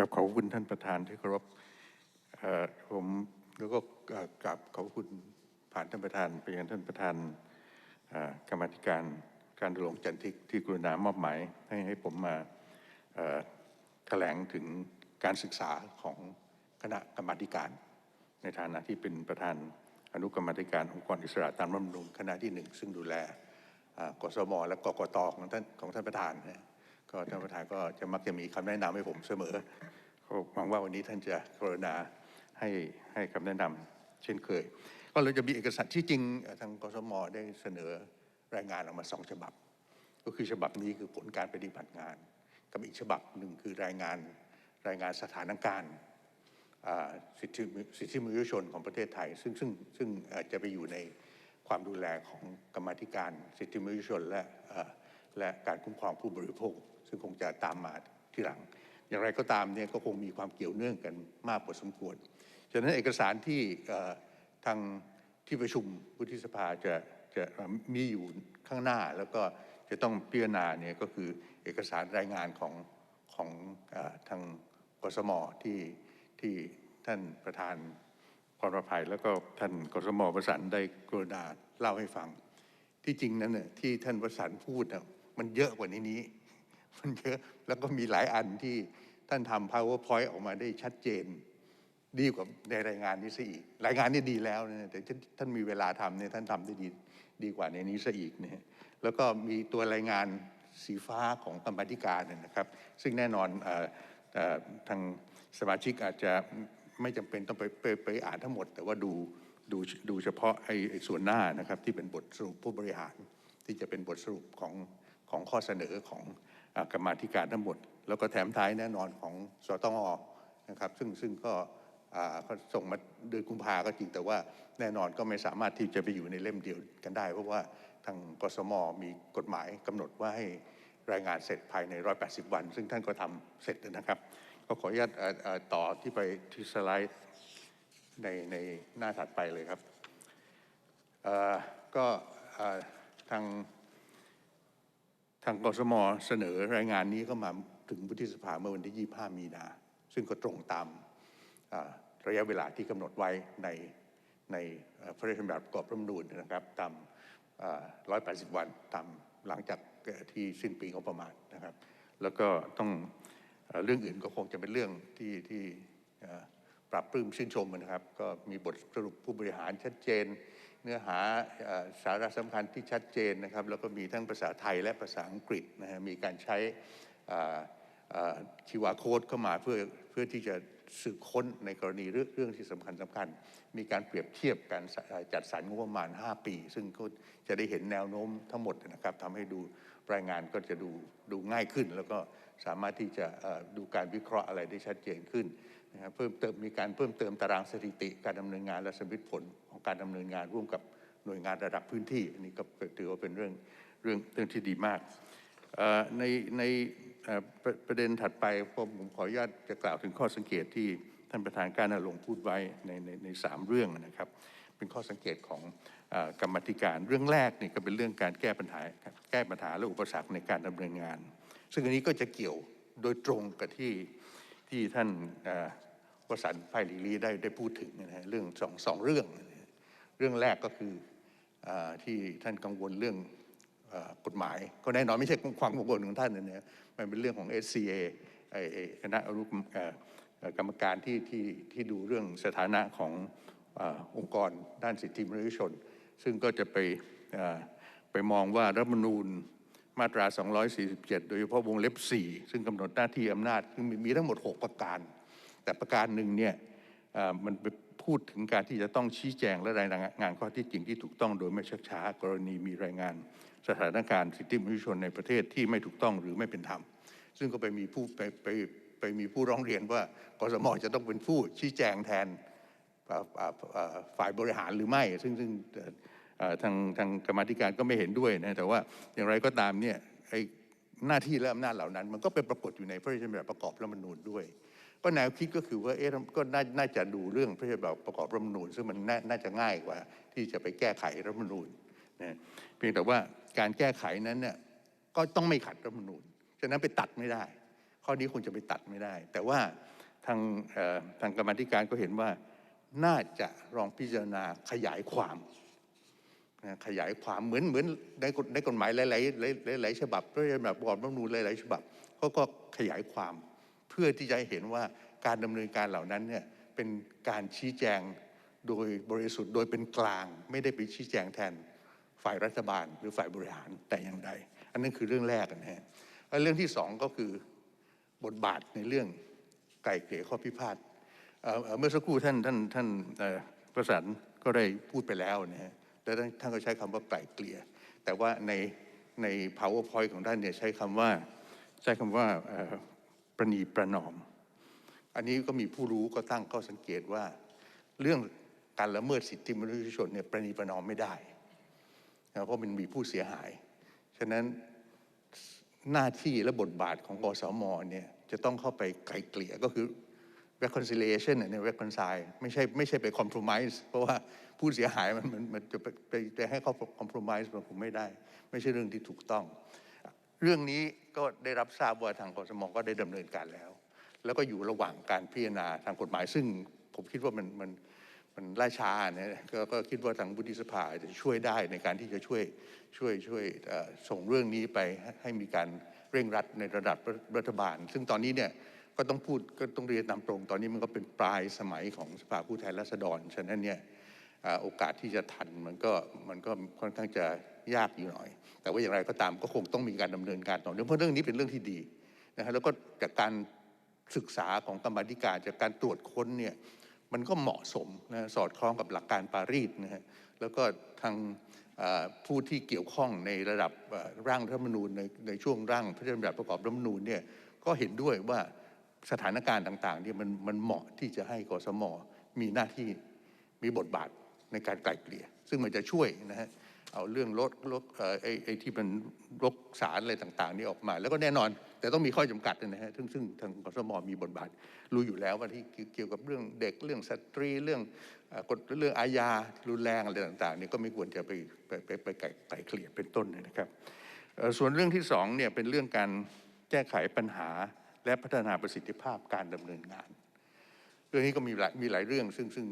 ครับขอบคุณท่านประธานที่เคารพผมแล้วก็กราบขอบคุณผ่านท่านประธานไปยังท่านประธานกรรมธิการการดำรงจันทิกที่กรุณามอบหมายให้ให้ผมมาแถลงถึงการศึกษาของคณะกรรมธิการ ในฐานะที่เป็นประธานอนุกรรมธิการองค์กรอิสระตามรัฐมนูญคณะที่หนึ่งซึ่งดูแลกสมและกกตของท่านของท่านประธานนะ ก็ท่านประธานก็จะมักจะมีคำแนะนำให้ผมเสมอก็หวังว่าวันนี้ท่านจะกรุณาให้ให้คำแนะนำเช่นเคย ก็เราจะมีเอกสารที่จริงทางกสมได้เสนอรายงานออกมาสองฉบับ ก็คือฉบับนี้คือผลการปฏิบัติงาน กับอีกฉบับหนึ่งคือรายงานรายงานสถานการณ์สิทธิสิทธิมนุษยชนของประเทศไทย ซึ่งซึ่งซึ่งเอ่อจะไปอยู่ในความดูแลของกรรมธิการสิทธิมนุษยชนและและการคุ้มครองผู้บริโภค ซึ่งคงจะตามมาทีหลัง อย่างไรก็ตามเนี่ยก็คงมีความเกี่ยวเนื่องกันมากพอสมควร ฉะนั้นเอกสารที่ทางที่ประชุมวุฒิสภาจะจะมีอยู่ข้างหน้าแล้วก็จะต้องพิจารณาเนี่ยก็คือเอกสารรายงานของของอทางกสมที่ที่ท่านประธานพรประภัยแล้วก็ท่านกสมประสันได้กรุณาเล่าให้ฟัง ที่จริงนั้นเนี่ยที่ท่านประสันพูดน่ะมันเยอะกว่านี้นี้ มันเยอะแล้วก็มีหลายอันที่ท่านทำ powerpoint ออกมาได้ชัดเจน ดีกว่าในรายงานนี้ซะอีก รายงานนี่ดีแล้วนะแต่ท่านมีเวลาทำเนี่ยท่านทำได้ดีดีกว่าในนี้ซะอีกนะฮะแล้วก็มีตัวรายงานสีฟ้าของกรรมธิการนะครับ ซึ่งแน่นอนออทางสมาชิกอาจจะไม่จำเป็นต้องไปไปไปอ่านทั้งหมด แต่ว่าดูดูดูเฉพาะไอ้ส่วนหน้านะครับที่เป็นบทสรุปผู้บริหาร ที่จะเป็นบทสรุปของของข้อเสนอของ กรรมาธิการทั้งหมด แล้วก็แถมท้ายแน่นอนของสตงนะครับซึ่งซึ่งก็เขาส่งมาเดือนกุมภาก็จริงแต่ว่าแน่นอนก็ไม่สามารถที่จะไปอยู่ในเล่มเดียวกันได้ เพราะว่าทางกสมมีกฎหมายกำหนดว่าให้รายงานเสร็จภายใน 180 วัน ซึ่งท่านก็ทำเสร็จนะครับ ก็ขออนุญาตต่อที่ไปที่สไลด์ในในหน้าถัดไปเลยครับก็ทาง ทางกสมเสนอรายงานนี้เข้ามาถึงวุฒิสภาเมื่อวันที่ 25 มีนา ซึ่งก็ตรงตามระยะเวลาที่กำหนดไว้ในในพระราชบัญญัติประกอบรัฐมนูญนะครับ ตามอ่า180 วันตามหลังจากที่สิ้นปีงบประมาณนะครับ แล้วก็ต้องเรื่องอื่นก็คงจะเป็นเรื่องที่ที่ปรับปลื้มชื่นชมนะครับ ก็มีบทสรุปผู้บริหารชัดเจน เนื้อหาสาระสำคัญที่ชัดเจนนะครับ แล้วก็มีทั้งภาษาไทยและภาษาอังกฤษนะฮะมีการใช้คิวาโค้ดเข้ามาเพื่อเพื่อที่จะสืบค้นในกรณีเรื่องเรื่องที่สำคัญสำคัญ มีการเปรียบเทียบการจัดสรรงบประมาณ 5 ปี ซึ่งก็จะได้เห็นแนวโน้มทั้งหมดนะครับทำให้ดูรายงานก็จะดูดูง่ายขึ้น แล้วก็สามารถที่จะดูการวิเคราะห์อะไรได้ชัดเจนขึ้น นะครับเพิ่มเติมมีการเพิ่มเติมตารางสถิติ การดำเนินงานและสมมติผลของการดำเนินงานร่วมกับหน่วยงานระดับพื้นที่ อันนี้ก็ถือว่าเป็นเรื่องเรื่องเรื่องที่ดีมากในในประประเด็นถัดไปผมขออนุญาตจะกล่าวถึงข้อสังเกตที่ท่านประธานการณรงค์พูดไว้ในในในสามเรื่องนะครับ เป็นข้อสังเกตของอกรรมธิการเรื่องแรกนี่ก็เป็นเรื่องการแก้ปัญหาแก้ปัญหาและอุปสรรคในการดำเนินงาน ซึ่งอันนี้ก็จะเกี่ยวโดยตรงกับที่ ที่ท่านวสันต์ไพลีลีได้ได้พูดถึงนะฮะเรื่องสองสองเรื่อง เรื่องแรกก็คืออที่ท่านกังวลเรื่องกฎหมาย ก็แน่นอนไม่ใช่ความกังวลของท่านนะเนี่ยมันเป็นเรื่องของ SCA ไอ้ไอ้คณะอนุกรรมกรรมการที่ที่ที่ดูเรื่องสถานะขององค์กรด้านสิทธิมนุษยชน ซึ่งก็จะไปไปมองว่ารัฐมนูญ มาตรา 247 โดยเฉพาะวงเล็บ 4 ซึ่งกำหนดหน้าที่อำนาจซึ่งมีมีทั้งหมด 6 ประการ แต่ประการหนึ่งเนี่ยมันไปพูดถึงการที่จะต้องชี้แจงและรายงานข้อที่จริงที่ถูกต้องโดยไม่ชักช้ากรณีมีรายงานสถานการณ์สิทธิมนุษยชนในประเทศที่ไม่ถูกต้องหรือไม่เป็นธรรม ซึ่งก็ไปมีผู้ไปไปไปมีผู้ร้องเรียนว่ากสมจะต้องเป็นผู้ชี้แจงแทนฝ่ายบริหารหรือไม่ ซึ่งซึ่ง ทางทางกรรมธิการก็ไม่เห็นด้วยนะแต่ว่าอย่างไรก็ตามเนี่ยไอหน้าที่และอำนาจเหล่านั้น มันก็ไปปรากฏอยู่ในพระราชบัญญัติประกอบรัฐธรรมนูญด้วย ก็แนวคิดก็คือว่าเอ๊ะก็น่าจะดูเรื่องพระราชบัญญัติประกอบรัฐธรรมนูญซึ่งมันน่าจะง่ายกว่า ที่จะไปแก้ไขรัฐธรรมนูญนะเพียงแต่ว่าการแก้ไขนั้นเนี่ยก็ต้องไม่ขัดรัฐธรรมนูญฉะนั้นไปตัดไม่ได้ ข้อนี้คงจะไปตัดไม่ได้ แต่ว่าทางทางกรรมธิการก็เห็นว่าน่าจะลองพิจารณาขยายความ ขยายความเหมือนเหมือนในกฎในกฎหมายหลายหลายหลายฉบับด้วยแบบประกอบรัฐธรรมนูญหลายๆฉบับเขาก็ขยายความเพื่อที่จะเห็นว่าการดำเนินการเหล่านั้นเนี่ยเป็นการชี้แจงโดยบริสุทธิ์โดยเป็นกลาง ไม่ได้ไปชี้แจงแทนฝ่ายรัฐบาลหรือฝ่ายบริหารแต่อย่างใด อันนั้นคือเรื่องแรกนะฮะแล้วเรื่องที่สองก็คือบทบาทในเรื่องไก่เกลี่ยข้อพิพาทเเมื่อสักครู่ท่านท่านท่านประสานก็ได้พูดไปแล้วนะฮะ แต่ท่านท่านก็ใช้คำว่าไกล่เกลี่ย แต่ว่าในใน powerpoint ของท่านเนี่ยใช้คำว่าใช้คำว่าประนีประนอม อันนี้ก็มีผู้รู้ก็ตั้งข้อสังเกตว่า เรื่องการละเมิดสิทธิมนุษยชนเนี่ยประนีประนอมไม่ได้นะเพราะมันมีผู้เสียหาย ฉะนั้นหน้าที่และบทบาทของกสมเนี่ยจะต้องเข้าไปไกลเกลี่ยก็คือ reconciliation เนี่ย reconcile ไม่ใช่ไม่ใช่ไป compromise เพราะว่าผู้เสียหายมันมันมันจะไปไปให้เขา compromise มันคงไม่ได้ ไม่ใช่เรื่องที่ถูกต้อง เรื่องนี้ก็ได้รับทราบว่าทางกสมก็ได้ดำเนินการแล้ว แล้วก็อยู่ระหว่างการพิจารณาทางกฎหมาย ซึ่งผมคิดว่ามันมันมันล่าช้าเนี่ยกก็คิดว่าทางวุฒิสภาจะช่วยได้ในการที่จะช่วยช่วยช่วยส่งเรื่องนี้ไปให้มีการเร่งรัดในระดับรัฐบาล ซึ่งตอนนี้เนี่ย ก็ต้องพูดก็ต้องเรียนตามตรง ตอนนี้มันก็เป็นปลายสมัยของสภาผู้แทนราษฎร ฉะนั้นเนี่ยโอกาสที่จะทันมันก็มันก็ค่อนข้างจะยากอยู่หน่อย แต่ว่าอย่างไรก็ตามก็คงต้องมีการดำเนินการต่อเนื่องเพราะเรื่องนี้เป็นเรื่องที่ดีนะฮะแล้วก็จากการศึกษาของกรรมธิการจากการตรวจค้นเนี่ยมันก็เหมาะสมนะสอดคล้องกับหลักการปารีสนะฮะแล้วก็ทางผู้ที่เกี่ยวข้องในระดับร่างรัฐธรรมนูญในในช่วงร่างพระราชบัญญัติประกอบรัฐธรรมนูญเนี่ยก็เห็นด้วยว่า สถานการณ์ต่างๆเนี่ยมันมันเหมาะที่จะให้กสมมีหน้าที่มีบทบาทในการไกล่เกลี่ย ซึ่งมันจะช่วยนะฮะเอาเรื่องลดลดไอ้ไอ้ที่มันลกสารอะไรต่างๆนี่ออกมา แล้วก็แน่นอน แต่ต้องมีข้อจำกัดนะฮะซึ่งซึ่งทางกสมมีบทบาท รู้อยู่แล้วว่าที่เกี่ยวกับเรื่องเด็กเรื่องสตรีเรื่องกฎเรื่องอาญารุนแรงอะไรต่างๆนี่ก็ไม่ควรจะไปไปไปไปไกล่เกลี่ยเป็นต้นนะครับ ส่วนเรื่องที่สองเนี่ยเป็นเรื่องการแก้ไขปัญหา และพัฒนาประสิทธิภาพการดำเนินงาน เรื่องนี้ก็มีหลายมีหลายเรื่องซึ่งซึ่ง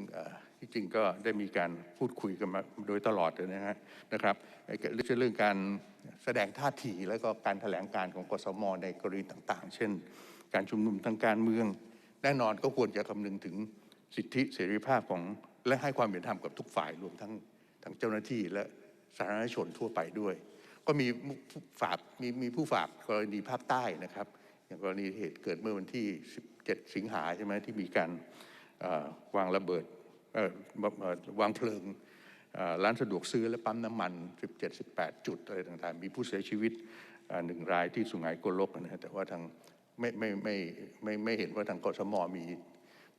ที่จริงก็ได้มีการพูดคุยกันมาโดยตลอดเลยนะฮะนะครับเรื่องเรื่องการแสดงท่าทีแล้วก็การแถลงการของกสมในกรณีต่าง ๆ เช่น การชุมนุมทางการเมือง แน่นอนก็ควรจะคำนึงถึงสิทธิเสรีภาพของและให้ความเป็นธรรมกับทุกฝ่ายรวมทั้งทั้งเจ้าหน้าที่และสาธารณชนทั่วไปด้วย ก็มีฝากมีมีผู้ฝากกรณีภาคใต้นะครับ อย่างกรณีเหตุเกิดเมื่อวันที่ 17 สิงหาใช่ไหมที่มีการวางระเบิดวางเพลิงร้านสะดวกซื้อและปั๊มน้ำมัน 17-18 จุดอะไรต่างๆ มีผู้เสียชีวิตหนึ่งรายที่สุไหงโกลกนะฮะแต่ว่าทางไม่ไม่ไม่ไม่ไม่เห็นว่าทางกสมมี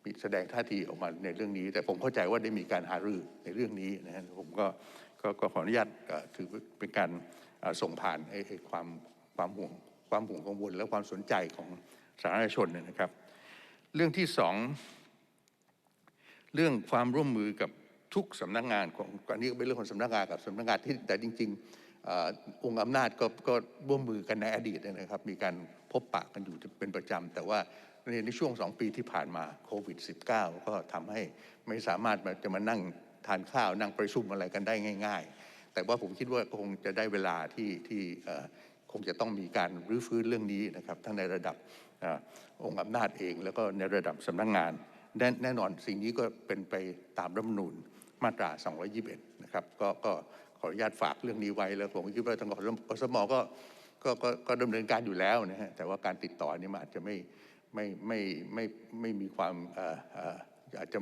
มีแสดงท่าทีออกมาในเรื่องนี้ แต่ผมเข้าใจว่าได้มีการหารือในเรื่องนี้นะฮะผมก็ก็ขออนุญาตถือเป็นการส่งผ่านไอ้ความความห่วง ความห่วงกังวลและความสนใจของสาธารณชนเนี่ยนะครับ เรื่องที่สองเรื่องความร่วมมือกับทุกสำนักงานของอันนี้ก็เป็นเรื่องของสำนักงานกับสำนักงานที่แต่จริงๆอองค์อำนาจก็ก็ร่วมมือกันในอดีตนะครับ มีการพบปะกันอยู่เป็นประจำแต่ว่าในในช่วงสองปีที่ผ่านมาโควิด -19 ก็ทำให้ไม่สามารถจะมานั่งทานข้าวนั่งประชุมอะไรกันได้ง่าย ๆ แต่ว่าผมคิดว่าคงจะได้เวลาที่ที่ คงจะต้องมีการรื้อฟื้นเรื่องนี้นะครับทั้งในระดับอองค์อำนาจเอง แล้วก็ในระดับสำนักงงานแน่แน่นอนสิ่งนี้ก็เป็นไปตามรัฐมนูญมาตรา 221 นะครับก็ก็ขออนุญาตฝากเรื่องนี้ไว้แล้วผมคิดว่าทางกสมก็ก็ก็ก็ดำเนินการอยู่แล้วนะฮะแต่ว่าการติดต่อนี่มันอาจจะไม่ไม่ไม่ไม่ไม่มีความอาจจะ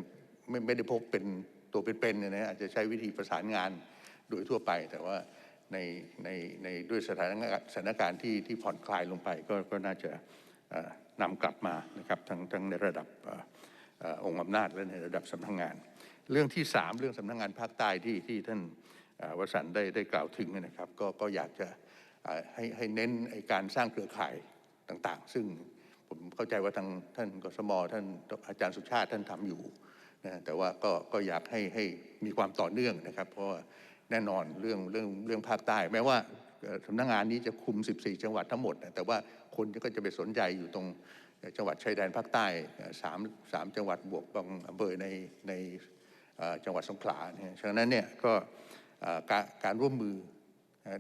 ไม่ไม่ได้พบเป็นตัวเป็นๆนนะฮะอาจจะใช้วิธีประสานงานโดยทั่วไปแต่ว่า ในในในด้วยสถานการณ์สถานการณ์ที่ที่ผ่อนคลายลงไปก็ก็น่าจะนำกลับมานะครับทั้งทั้งในระดับองค์อำนาจและในระดับสำนักงาน เรื่องที่สามเรื่องสำนักงานภาคใต้ที่ที่ท่านวสันต์ได้ได้กล่าวถึงนะครับก็ก็อยากจะให้ให้เน้นการสร้างเครือข่ายต่างๆ ซึ่งผมเข้าใจว่าทางท่านกสมท่านอาจารย์สุชาติท่านทำอยู่นะแต่ว่าก็ก็อยากให้ให้มีความต่อเนื่องนะครับ เพราะว่า แน่นอนเรื่องเรื่องเรื่องภาคใต้ แม้ว่าสำนักงานนี้จะคุม 14 จังหวัดทั้งหมดนะแต่ว่าคนก็จะไปสนใจอยู่ตรงจังหวัดชายแดนภาคใต้เอ่อสามสามจังหวัดบวกบางอำเภอในในจังหวัดสงขลาเนี่ยฉะนั้นเนี่ยก็การการร่วมมือ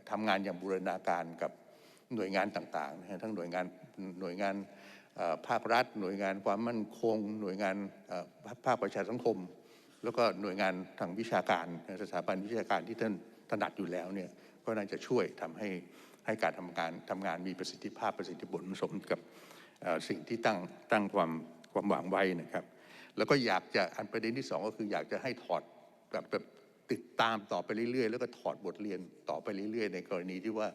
ทำงานอย่างบูรณาการกับหน่วยงานต่างๆ ทั้งหน่วยงานหน่วยงานภาครัฐ หน่วยงานความมั่นคง หน่วยงานภาภาคประชาสังคม แล้วก็หน่วยงานทางวิชาการสถาบันวิชาการที่ท่านถนัดอยู่แล้วเนี่ยก็น่าจะช่วยทำให้ให้การทำงานทำงานมีประสิทธิภาพประสิทธิผลสมกับสิ่งที่ตั้งตั้งความความหวังไว้นะครับ แล้วก็อยากจะอันประเด็นที่สองก็คืออยากจะให้ถอดแบบแบบติดตามต่อไปเรื่อยๆ แล้วก็ถอดบทเรียนต่อไปเรื่อยๆ ในกรณีที่ว่า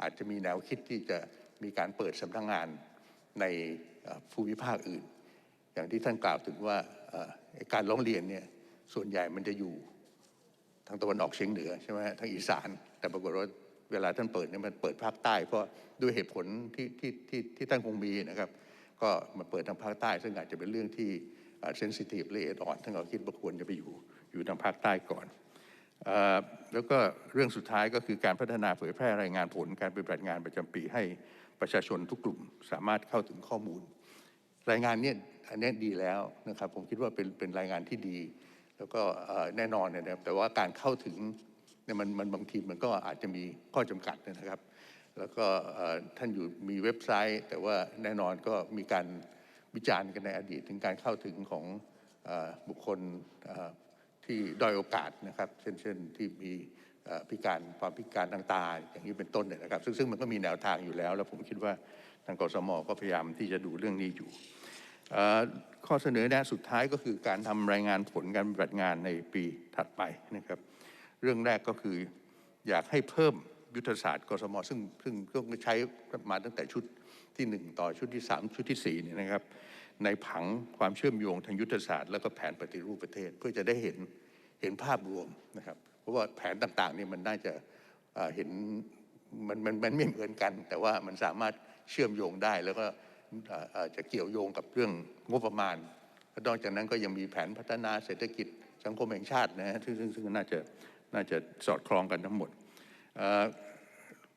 อาจจะมีแนวคิดที่จะมีการเปิดสำนักงานในภูมิภาคอื่น อย่างที่ท่านกล่าวถึงว่าการร้องเรียนเนี่ย ส่วนใหญ่มันจะอยู่ทางตะวันออกเฉียงเหนือใช่ไหมทางอีสาน แต่ปรากฏว่าเวลาท่านเปิดเนี่ยมันเปิดภาคใต้ เพราะด้วยเหตุผลที่ที่ที่ที่ท่านคงมีนะครับ ก็มาเปิดทางภาคใต้ ซึ่งอาจจะเป็นเรื่องที่เซนซิทีฟละเอียดอ่อนท่านก็คิดว่าควรจะไปอยู่อยู่ทางภาคใต้ก่อนอแล้วก็เรื่องสุดท้ายก็คือการพัฒนาเผยแพร่รายงานผล การปฏิบัติงานประจำปีให้ประชาชนทุกกลุ่มสามารถเข้าถึงข้อมูล รายงานเนี่ยอันนี้ดีแล้วนะครับผมคิดว่าเป็นเป็นรายงานที่ดี แล้วก็แน่นอนเนี่ยนะแต่ว่าการเข้าถึงเนี่ยมันมันบางทีมันก็อาจจะมีข้อจำกัดนะครับ แล้วก็ท่านอยู่มีเว็บไซต์ แต่ว่าแน่นอนก็มีการวิจารณ์กันในอดีต ถึงการเข้าถึงของอบุคคลที่ด้อยโอกาสนะครับเช่นเช่นที่มีพิการความพิการทางตาอย่างนี้เป็นต้นเนี่ยนะครับ ซึ่งซึ่งมันก็มีแนวทางอยู่แล้ว แล้วผมคิดว่าทางกสมก็พยายามที่จะดูเรื่องนี้อยู่ ข้อเสนอแนะสุดท้ายก็คือการทำรายงานผลการปฏิบัติงานในปีถัดไปนะครับ เรื่องแรกก็คืออยากให้เพิ่มยุทธศาสตร์กสมซึ่งซึ่งก็ใช้มาตั้งแต่ชุดที่หนึ่งต่อชุดที่สามชุดที่สี่เนี่ยนะครับ ในผังความเชื่อมโยงทางยุทธศาสตร์แล้วก็แผนปฏิรูปประเทศ เพื่อจะได้เห็นเห็นภาพรวมนะครับ เพราะว่าแผนต่างๆเนี่ยมันน่าจะเห็นมันมันมันไม่เหมือนกัน แต่ว่ามันสามารถเชื่อมโยงได้แล้วก็ อ่อเอ่อจะเกี่ยวโยงกับเรื่องงบประมาณนอกจากนั้นก็ยังมีแผนพัฒนาเศรษฐกิจสังคมแห่งชาตินะฮะซึ่งซึ่งซึ่งน่าจะน่าจะสอดคล้องกันทั้งหมด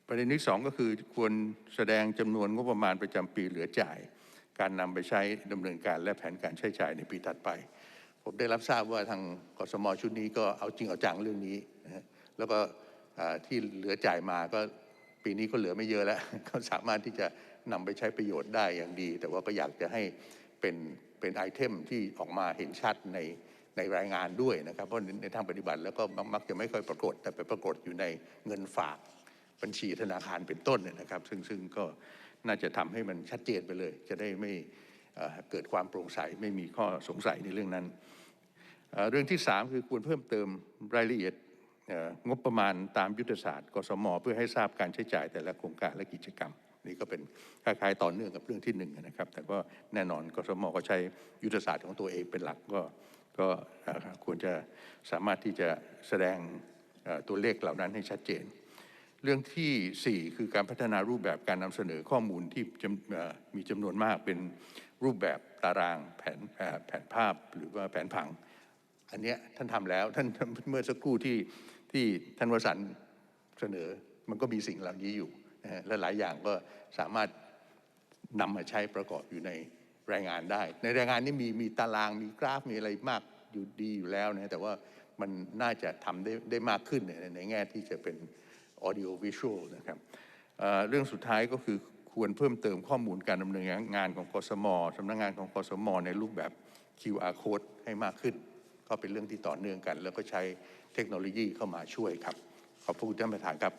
ประเด็นที่สองก็คือควรแสดงจำนวนงบประมาณประจำปีเหลือจ่าย การนำไปใช้ดำเนินการและแผนการใช้จ่ายในปีถัดไป ผมได้รับทราบว่าทางกสมชุดนี้ก็เอาจริงเอาจังเรื่องนี้นะแล้วก็ที่เหลือจ่ายมาก็ปีนี้ก็เหลือไม่เยอะแล้วก็สามารถที่จะ นำไปใช้ประโยชน์ได้อย่างดี แต่ว่าก็อยากจะให้เป็นเป็นไอเทมที่ออกมาเห็นชัดในในรายงานด้วยนะครับ เพราะในทางปฏิบัติแล้วก็มักจะไม่ค่อยปรากฏ แต่ไปปรากฏอยู่ในเงินฝากบัญชีธนาคารเป็นต้นเนี่ยนะครับ ซึ่งซึ่งก็น่าจะทำให้มันชัดเจนไปเลย จะได้ไม่เเกิดความโปร่งใสไม่มีข้อสงสัยในเรื่องนั้นเเรื่องที่ 3 คือควรเพิ่มเติมรายละเอียดงบประมาณตามยุทธศาสตร์กสมเพื่อให้ทราบการใช้จ่ายแต่ละโครงการและกิจกรรม นี่ก็เป็นคล้ายๆต่อเนื่องกับเรื่องที่หนึ่งนะครับ แต่ก็แน่นอนกสมก็ใช้ยุทธศาสตร์ของตัวเองเป็นหลักก็ก็ควรจะสามารถที่จะแสดงตัวเลขเหล่านั้นให้ชัดเจน เรื่องทีสี่4 คือการพัฒนารูปแบบการนำเสนอข้อมูลที่มีจำนวนมากเป็นรูปแบบตารางแผนแผนภาพหรือว่าแผนผัง อันเนี้ยท่านทำแล้วท่านเมื่อสักครู่ที่ที่ท่านวสันต์เสนอมันก็มีสิ่งเหล่านี้อยู่ และหลายอย่างก็สามารถนำมาใช้ประกอบอยู่ในรายงานได้ ในรายงานนี้มีมีตารางมีกราฟมีอะไรมากอยู่ดีอยู่แล้วนะแต่ว่ามันน่าจะทำได้ได้มากขึ้นในในแง่ที่จะเป็น audio visual นะครับเเรื่องสุดท้ายก็คือควรเพิ่มเติมข้อมูลการดำเนินงานของกสมสำนักงานของกสม ในรูปแบบ QR code ให้มากขึ้น ก็เป็นเรื่องที่ต่อเนื่องกัน แล้วก็ใช้เทคโนโลยีเข้ามาช่วยครับ ขอบพระคุณท่านประธานครับ